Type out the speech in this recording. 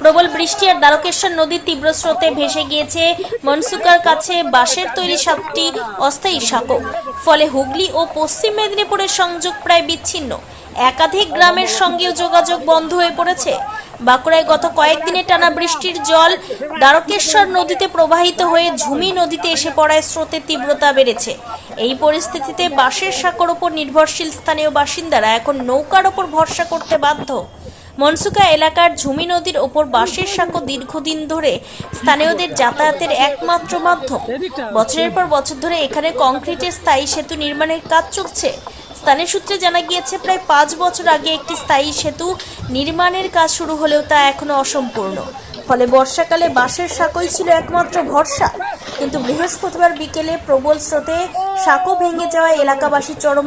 প্রবল বৃষ্টি আর দ্বারকেশ্বর নদীর তীব্র স্রোতে ভেসে গিয়েছে মনসুকার কাছে বাঁশের তৈরি সাতটি অস্থায়ী সাঁকো ফলে হুগলি ও পশ্চিম মেদিনীপুরের সংযোগ প্রায় বিচ্ছিন্ন। একাধিক গ্রামের সঙ্গেও যোগাযোগ বন্ধ হয়ে পড়েছে। বাঁকুড়ায় গত কয়েকদিনে টানা বৃষ্টির জল দ্বারকেশ্বর নদীতে প্রবাহিত হয়ে ঝুমি নদীতে এসে পড়ায় স্রোতের তীব্রতা বেড়েছে। এই পরিস্থিতিতে বাঁশের সাঁকোর ওপর নির্ভরশীল স্থানীয় বাসিন্দারা এখন নৌকার ওপর ভরসা করতে বাধ্য। মনসুকা এলাকার ঝুমি নদীর ওপর বাঁশের সাঁকো দীর্ঘদিন ধরে স্থানীয়দের যাতায়াতের একমাত্র মাধ্যম। বছরের পর বছর ধরে এখানে কংক্রিটের স্থায়ী সেতু নির্মাণের কাজ চলছে। স্থানীয় সূত্রে জানা গিয়েছে, প্রায় পাঁচ বছর আগে একটি স্থায়ী সেতু নির্মাণের কাজ শুরু হলেও তা এখনও অসম্পূর্ণ। ফলে বর্ষাকালে বাঁশের সাঁকোই ছিল একমাত্র ভরসা। কিন্তু বৃহস্পতিবার বিকেলে প্রবল স্রোতে সাঁকো ভেঙে যাওয়ায় এলাকাবাসী চরম